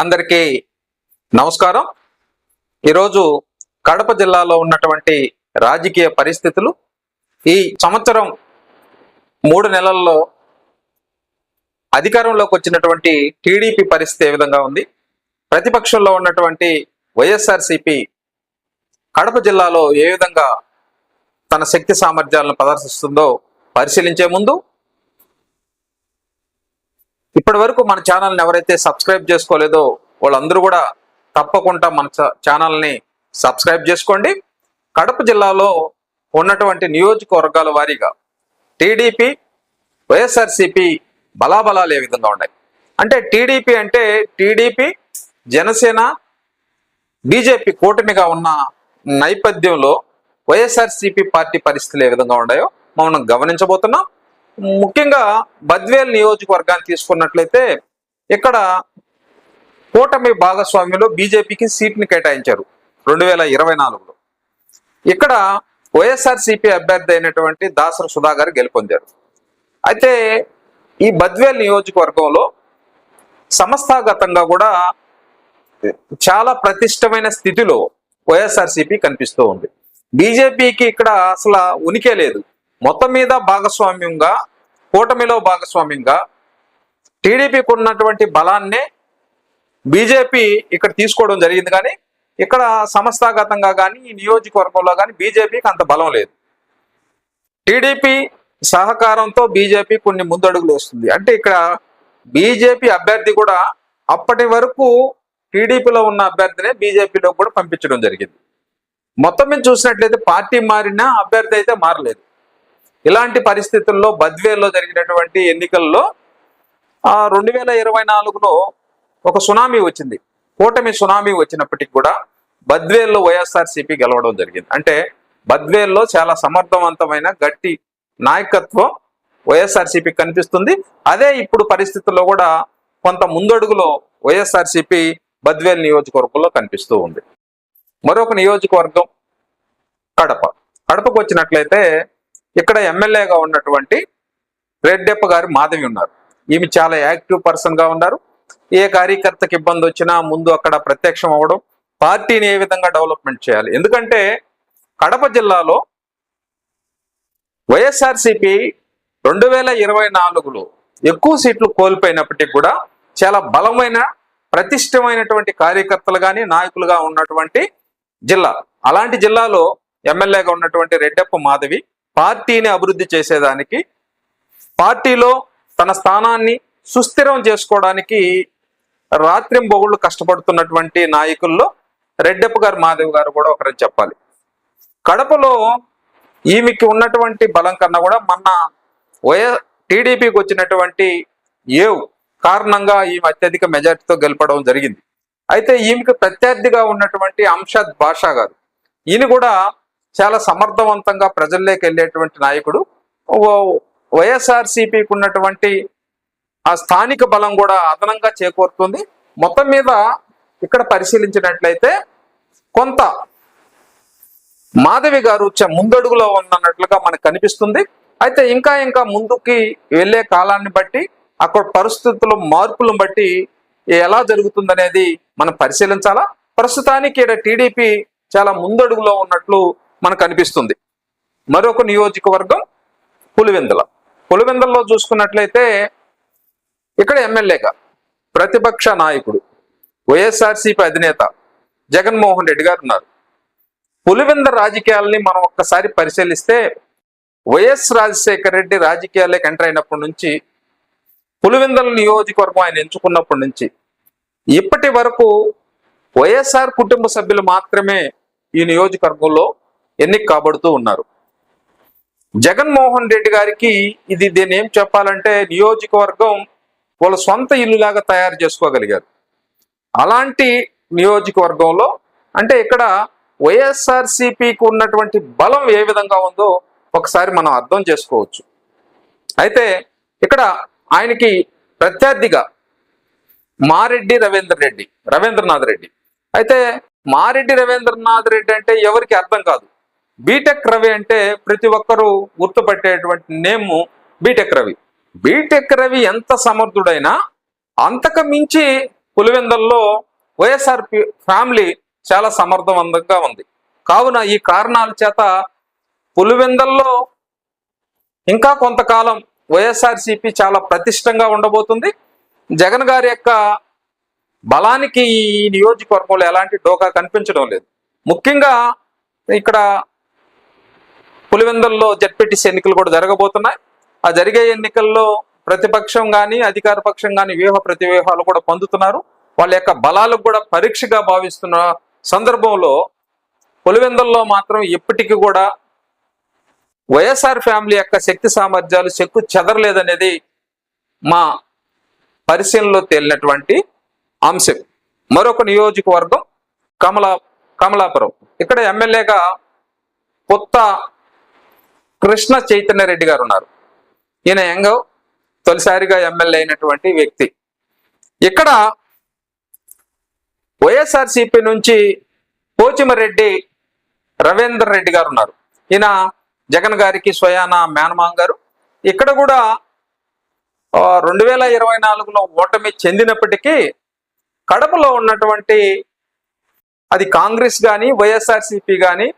అందరికీ నమస్కారం. ఈరోజు కడప జిల్లాలో ఉన్నటువంటి రాజకీయ పరిస్థితులు ఈ సంవత్సరం మూడు నెలల్లో అధికారంలోకి వచ్చినటువంటి టీడీపీ పరిస్థితి ఏ విధంగా ఉంది? ప్రతిపక్షంలో ఉన్నటువంటి వైఎస్ఆర్సిపి కడప జిల్లాలో ఏ విధంగా తన శక్తి సామర్థ్యాలను ప్రదర్శిస్తుందో పరిశీలించే ముందు ఇప్పటి వరకు మన ఛానల్ని ఎవరైతే సబ్స్క్రైబ్ చేసుకోలేదో వాళ్ళందరూ కూడా తప్పకుండా మన ఛానల్ని సబ్స్క్రైబ్ చేసుకోండి. కడప జిల్లాలో ఉన్నటువంటి నియోజకవర్గాల వారీగా టీడీపీ వైఎస్ఆర్సిపి బలాబలాలు ఏ విధంగా ఉన్నాయి? అంటే టీడీపీ అంటే టీడీపీ జనసేన బీజేపీ కూటమిగా ఉన్న నేపథ్యంలో వైఎస్ఆర్సిపి పార్టీ పరిస్థితులు ఏ విధంగా ఉన్నాయో మనం గమనించబోతున్నాం. ముఖ్యంగా బద్వేల్ నియోజకవర్గాన్ని తీసుకున్నట్లయితే ఇక్కడ కూటమి భాగస్వామ్యంలో బీజేపీకి సీట్ని కేటాయించారు రెండు వేల ఇరవై నాలుగులో. ఇక్కడ వైఎస్ఆర్సిపి అభ్యర్థి అయినటువంటి దాసర సుధాకర్ గెలుపొందారు. అయితే ఈ బద్వేల్ నియోజకవర్గంలో సంస్థాగతంగా కూడా చాలా ప్రతిష్టమైన స్థితిలో వైఎస్ఆర్సీపీ కనిపిస్తూ ఉంది. బీజేపీకి ఇక్కడ అసలు ఉనికే లేదు. మొత్తం మీద భాగస్వామ్యంగా కూటమిలో భాగస్వామ్యంగా టీడీపీకి ఉన్నటువంటి బలాన్నే బీజేపీ ఇక్కడ తీసుకోవడం జరిగింది కానీ ఇక్కడ సంస్థాగతంగా కానీ ఈ నియోజకవర్గంలో కానీ బీజేపీకి అంత బలం లేదు. టీడీపీ సహకారంతో బీజేపీ కొన్ని ముందడుగులు వేస్తుంది. అంటే ఇక్కడ బీజేపీ అభ్యర్థి కూడా అప్పటి వరకు టీడీపీలో ఉన్న అభ్యర్థినే బీజేపీలో కూడా పంపించడం జరిగింది. మొత్తం మీద చూసినట్లయితే పార్టీ మారినా అభ్యర్థి అయితే మారలేదు. ఇలాంటి పరిస్థితుల్లో బద్వేల్లో జరిగినటువంటి ఎన్నికల్లో ఆ రెండు వేల ఇరవై నాలుగులో ఒక సునామీ వచ్చింది. కూటమి సునామీ వచ్చినప్పటికి కూడా బద్వేల్లో వైఎస్ఆర్సీపీ గెలవడం జరిగింది. అంటే బద్వేల్లో చాలా సమర్థవంతమైన గట్టి నాయకత్వం వైఎస్ఆర్సీపీ కనిపిస్తుంది. అదే ఇప్పుడు పరిస్థితుల్లో కూడా కొంత ముందడుగులో వైఎస్ఆర్సీపీ బద్వేల్ నియోజకవర్గంలో కనిపిస్తూ ఉంది. మరొక నియోజకవర్గం కడప. కడపకు వచ్చినట్లయితే ఇక్కడ ఎమ్మెల్యేగా ఉన్నటువంటి రెడ్డెప్ప గారి మాధవి ఉన్నారు. ఈమె చాలా యాక్టివ్ పర్సన్గా ఉన్నారు. ఏ కార్యకర్తకి ఇబ్బంది వచ్చినా ముందు అక్కడ ప్రత్యక్షం అవ్వడం పార్టీని ఏ విధంగా డెవలప్మెంట్ చేయాలి? ఎందుకంటే కడప జిల్లాలో వైఎస్ఆర్సిపి రెండు వేల ఇరవై నాలుగులో ఎక్కువ సీట్లు కోల్పోయినప్పటికీ కూడా చాలా బలమైన ప్రతిష్టమైనటువంటి కార్యకర్తలు కానీ నాయకులుగా ఉన్నటువంటి జిల్లా. అలాంటి జిల్లాలో ఎమ్మెల్యేగా ఉన్నటువంటి రెడ్డప్ప మాధవి పార్టీని అభివృద్ధి చేసేదానికి పార్టీలో తన స్థానాన్ని సుస్థిరం చేసుకోవడానికి రాత్రింబొగుళ్ళు కష్టపడుతున్నటువంటి నాయకుల్లో రెడ్డప్ప గారు మాధవ్ గారు కూడా ఒకరని చెప్పాలి. కడపలో ఈమెకి ఉన్నటువంటి బలం కన్నా కూడా మొన్న వైఎస్ టీడీపీకి వచ్చినటువంటి ఏవ్ కారణంగా ఈమె అత్యధిక మెజార్టీతో గెలపడం జరిగింది. అయితే ఈమెకి ప్రత్యర్థిగా ఉన్నటువంటి అంషద్ బాషా గారు ఈయన కూడా చాలా సమర్థవంతంగా ప్రజల్లోకి వెళ్ళేటువంటి నాయకుడు. వైఎస్ఆర్సీపీకి ఉన్నటువంటి ఆ స్థానిక బలం కూడా అదనంగా చేకూరుతుంది. మొత్తం మీద ఇక్కడ పరిశీలించినట్లయితే కొంత మాధవి గారు ముందడుగులో ఉన్నట్లుగా మనకు కనిపిస్తుంది. అయితే ఇంకా ఇంకా ముందుకి వెళ్ళే కాలాన్ని బట్టి అక్కడ పరిస్థితుల మార్పులను బట్టి ఎలా జరుగుతుందనేది మనం పరిశీలించాలా? ప్రస్తుతానికి ఇక్కడ టీడీపీ చాలా ముందడుగులో ఉన్నట్లు మనకు అనిపిస్తుంది. మరొక నియోజకవర్గం పులివెందుల. పులివెందులలో చూసుకున్నట్లయితే ఇక్కడ ఎమ్మెల్యేగా ప్రతిపక్ష నాయకుడు వైఎస్ఆర్సీపీ అధినేత జగన్మోహన్ రెడ్డి గారు ఉన్నారు. పులివెంద రాజకీయాలని మనం ఒక్కసారి పరిశీలిస్తే వైఎస్ రాజశేఖర రెడ్డి రాజకీయాలకు ఎంటర్ అయినప్పటి నుంచి పులివెందల నియోజకవర్గం ఆయన ఎంచుకున్నప్పటి నుంచి ఇప్పటి వరకు వైఎస్ఆర్ కుటుంబ సభ్యులు మాత్రమే ఈ నియోజకవర్గంలో ఎన్నిక కాబడుతూ ఉన్నారు. జగన్మోహన్ రెడ్డి గారికి ఇది దీన్ని ఏం చెప్పాలంటే నియోజకవర్గం వాళ్ళ సొంత ఇల్లులాగా తయారు చేసుకోగలిగారు. అలాంటి నియోజకవర్గంలో అంటే ఇక్కడ వైఎస్ఆర్సిపికి ఉన్నటువంటి బలం ఏ విధంగా ఉందో ఒకసారి మనం అర్థం చేసుకోవచ్చు. అయితే ఇక్కడ ఆయనకి ప్రత్యర్థిగా మారెడ్డి రవీంద్ర రెడ్డి రవీంద్రనాథ్ రెడ్డి. అయితే మారెడ్డి రవీంద్రనాథ్ రెడ్డి అంటే ఎవరికి అర్థం కాదు. బీటెక్ రవి అంటే ప్రతి ఒక్కరూ గుర్తుపట్టేటువంటి name B Tech Ravi. B Tech Ravi ఎంత సమర్థుడైనా అంతకు మించి పులివెందల్లో వైఎస్ఆర్ ఫ్యామిలీ చాలా సమర్థవంతంగా ఉంది. కావున ఈ కారణాల చేత పులివెందల్లో ఇంకా కొంతకాలం వైఎస్ఆర్సిపి చాలా ప్రతిష్టంగా ఉండబోతుంది. జగన్ గారి యొక్క బలానికి ఈ నియోజకవర్గంలో ఎలాంటి డోకా కనిపించడం లేదు. ముఖ్యంగా ఇక్కడ పులివెందుల్లో జడ్పీటీసీ ఎన్నికలు కూడా జరగబోతున్నాయి. ఆ జరిగే ఎన్నికల్లో ప్రతిపక్షం కానీ అధికార పక్షం కానీ వ్యూహ ప్రతివ్యూహాలు కూడా పొందుతున్నారు. వాళ్ళ యొక్క బలాలకు కూడా పరీక్షగా భావిస్తున్న సందర్భంలో పులివెందుల్లో మాత్రం ఎప్పటికీ కూడా వైఎస్ఆర్ ఫ్యామిలీ యొక్క శక్తి సామర్థ్యాలు చెక్కు చెదరలేదనేది మా పరిశీలనలో తేలినటువంటి అంశం. మరొక నియోజకవర్గం కమలా కమలాపురం. ఇక్కడ ఎమ్మెల్యేగా కొత్త కృష్ణ చైతన్య రెడ్డి గారు ఉన్నారు. ఈయన ఎంగో తొలిసారిగా ఎమ్మెల్యే అయినటువంటి వ్యక్తి. ఇక్కడ వైఎస్ఆర్సిపి నుంచి పోచిమరెడ్డి రవీందర్ రెడ్డి గారు ఉన్నారు. ఈయన జగన్ గారికి స్వయాన మేనమాం గారు. ఇక్కడ కూడా రెండు వేల ఇరవై నాలుగులో ఓటమి చెందినప్పటికీ కడపలో ఉన్నటువంటి అది కాంగ్రెస్ కానీ వైఎస్ఆర్సిపి కానీ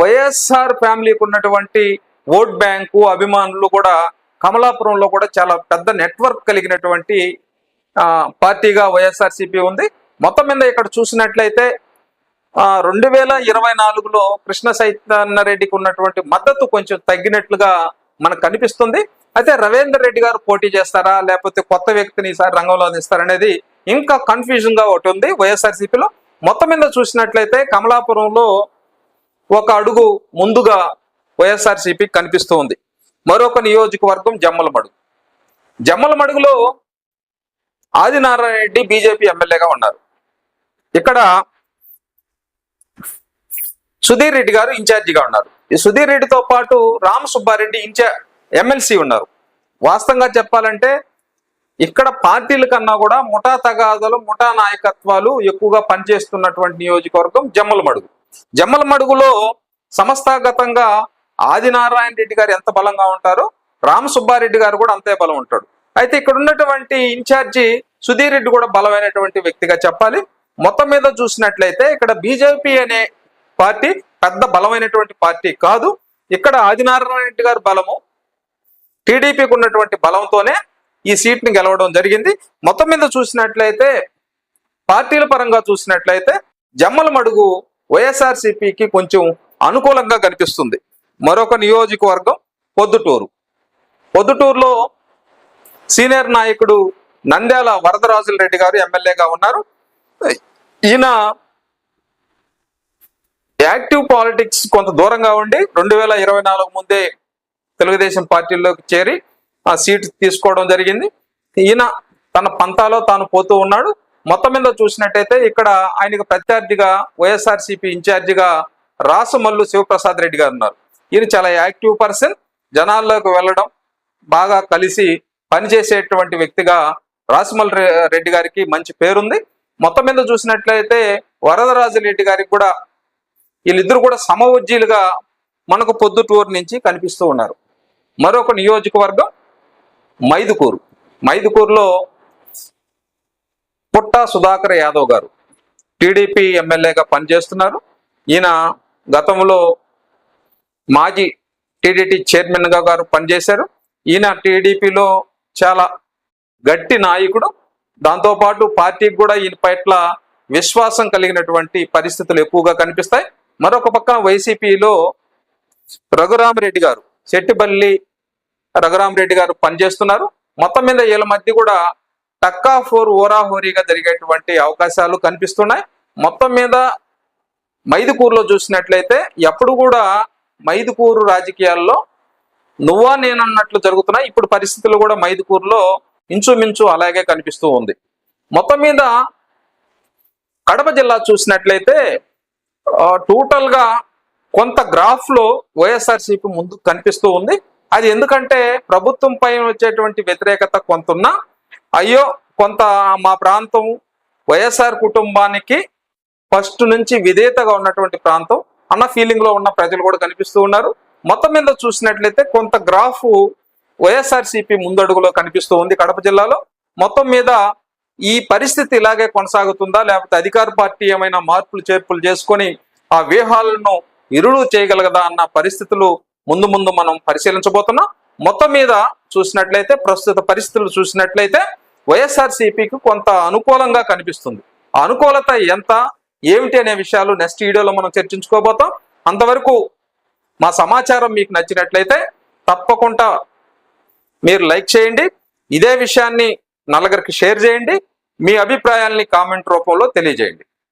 వైఎస్ఆర్ ఫ్యామిలీకి ఉన్నటువంటి ఓట్ బ్యాంకు అభిమానులు కూడా కమలాపురంలో కూడా చాలా పెద్ద నెట్వర్క్ కలిగినటువంటి పార్టీగా వైఎస్ఆర్సిపి ఉంది. మొత్తం మీద ఇక్కడ చూసినట్లయితే రెండు వేల ఇరవై నాలుగులో కృష్ణ చైతన్య రెడ్డికి ఉన్నటువంటి మద్దతు కొంచెం తగ్గినట్లుగా మనకు కనిపిస్తుంది. అయితే రవీందర్ రెడ్డి గారు పోటీ చేస్తారా లేకపోతే కొత్త వ్యక్తిని ఈసారి రంగంలో అందిస్తారనేది ఇంకా కన్ఫ్యూజన్గా ఒకటి ఉంది వైఎస్ఆర్సీపీలో. మొత్తం మీద చూసినట్లయితే కమలాపురంలో ఒక అడుగు ముందుగా వైఎస్ఆర్సీపీ కనిపిస్తూ ఉంది. మరొక నియోజకవర్గం జమ్మలమడుగు. జమ్మలమడుగులో ఆదినారాయణ రెడ్డి బీజేపీ ఎమ్మెల్యేగా ఉన్నారు. ఇక్కడ సుధీర్ రెడ్డి గారు ఇన్ఛార్జిగా ఉన్నారు. ఈ సుధీర్ రెడ్డితో పాటు రామ సుబ్బారెడ్డి ఇన్ఛా ఎమ్మెల్సీ ఉన్నారు. వాస్తవంగా చెప్పాలంటే ఇక్కడ పార్టీల కన్నా కూడా ముఠా తగాదలు ముఠా నాయకత్వాలు ఎక్కువగా పనిచేస్తున్నటువంటి నియోజకవర్గం జమ్మలమడుగు. జమ్మలమడుగులో సంస్థాగతంగా ఆదినారాయణ రెడ్డి గారు ఎంత బలంగా ఉంటారో రామ సుబ్బారెడ్డి గారు కూడా అంతే బలం ఉంటాడు. అయితే ఇక్కడ ఉన్నటువంటి ఇన్ఛార్జి సుధీర్ రెడ్డి కూడా బలమైనటువంటి వ్యక్తిగా చెప్పాలి. మొత్తం మీద చూసినట్లయితే ఇక్కడ బీజేపీ అనే పార్టీ పెద్ద బలమైనటువంటి పార్టీ కాదు. ఇక్కడ ఆదినారాయణ రెడ్డి గారి బలము టీడీపీకి ఉన్నటువంటి బలంతోనే ఈ సీట్ని గెలవడం జరిగింది. మొత్తం మీద చూసినట్లయితే పార్టీల పరంగా చూసినట్లయితే జమ్మల మడుగు వైఎస్ఆర్సీపీకి కొంచెం అనుకూలంగా కనిపిస్తుంది. మరొక నియోజకవర్గం పొద్దుటూరు. పొద్దుటూరులో సీనియర్ నాయకుడు నంద్యాల వరదరాజుల రెడ్డి గారు ఎమ్మెల్యేగా ఉన్నారు. ఈయన యాక్టివ్ పాలిటిక్స్ కొంత దూరంగా ఉండి రెండు వేల ఇరవై నాలుగు ముందే తెలుగుదేశం పార్టీలోకి చేరి ఆ సీట్ తీసుకోవడం జరిగింది. ఈయన తన పంతాలో తాను పోతూ ఉన్నాడు. మొత్తం మీద చూసినట్టయితే ఇక్కడ ఆయనకు ప్రత్యర్థిగా వైఎస్ఆర్సీపీ ఇన్ఛార్జిగా రాసమల్లు శివప్రసాద్ రెడ్డి గారు ఉన్నారు. ఈయన చాలా యాక్టివ్ పర్సన్. జనాల్లోకి వెళ్ళడం బాగా కలిసి పనిచేసేటువంటి వ్యక్తిగా రాసిమల్ రెడ్డి గారికి మంచి పేరుంది. మొత్తం మీద చూసినట్లయితే వరదరాజు రెడ్డి గారికి కూడా వీళ్ళిద్దరు కూడా సమవుజ్జీలుగా మనకు పొద్దుటూరు నుంచి కనిపిస్తూ ఉన్నారు. మరొక నియోజకవర్గం మైదుకూరు. మైదుకూరులో పుట్ట సుధాకర్ యాదవ్ గారు టీడీపీ ఎమ్మెల్యేగా పనిచేస్తున్నారు. ఈయన గతంలో మాజీ టీడీటీ చైర్మన్గా గారు పనిచేశారు. ఈయన టీడీపీలో చాలా గట్టి నాయకుడు. దాంతోపాటు పార్టీకి కూడా ఈయన పట్ల విశ్వాసం కలిగినటువంటి పరిస్థితులు ఎక్కువగా కనిపిస్తాయి. మరొక పక్కన వైసీపీలో రఘురామరెడ్డి గారు శెట్టిబల్లి రఘురామరెడ్డి గారు పనిచేస్తున్నారు. మొత్తం మీద వీళ్ళ మధ్య కూడా టక్కా ఫోర్ ఓరాహోరీగా జరిగేటువంటి అవకాశాలు కనిపిస్తున్నాయి. మొత్తం మీద మైదుకూరులో చూసినట్లయితే ఎప్పుడు కూడా మైదుకూరు రాజకీయాల్లో నువ్వా నేనన్నట్లు జరుగుతున్నాయి. ఇప్పుడు పరిస్థితులు కూడా మైదుకూరులో ఇంచుమించు అలాగే కనిపిస్తూ ఉంది. మొత్తం మీద కడప జిల్లా చూసినట్లయితే టోటల్గా కొంత గ్రాఫ్లో వైఎస్ఆర్సీపీ ముందు కనిపిస్తూ ఉంది. అది ఎందుకంటే ప్రభుత్వం పైన వచ్చేటువంటి వ్యతిరేకత కొంత ఉన్నా అయ్యో కొంత మా ప్రాంతం వైఎస్ఆర్ కుటుంబానికి ఫస్ట్ నుంచి విధేయతగా ఉన్నటువంటి ప్రాంతం. అన్న ఫీలింగ్లో ఉన్న ప్రజలు కూడా కనిపిస్తూ ఉన్నారు. మొత్తం మీద చూసినట్లయితే కొంత గ్రాఫ్ వైఎస్ఆర్సీపీ ముందడుగులో కనిపిస్తూ ఉంది కడప జిల్లాలో. మొత్తం మీద ఈ పరిస్థితి ఇలాగే కొనసాగుతుందా? లేకపోతే అధికార పార్టీ ఏమైనా మార్పులు చేర్పులు చేసుకొని ఆ వ్యూహాలను ఇరుడు చేయగలగదా అన్న పరిస్థితులు ముందు ముందు మనం పరిశీలించబోతున్నాం. మొత్తం మీద చూసినట్లయితే ప్రస్తుత పరిస్థితులు చూసినట్లయితే వైఎస్ఆర్సీపీకి కొంత అనుకూలంగా కనిపిస్తుంది. అనుకూలత ఎంత? ఏమిటి అనే విషయాలు నెక్స్ట్ వీడియోలో మనం చర్చించుకోబోతాం. అంతవరకు మా సమాచారం మీకు నచ్చినట్లయితే తప్పకుండా మీరు లైక్ చేయండి. ఇదే విషయాన్ని నలుగురికి షేర్ చేయండి. మీ అభిప్రాయాల్ని కామెంట్ రూపంలో తెలియజేయండి.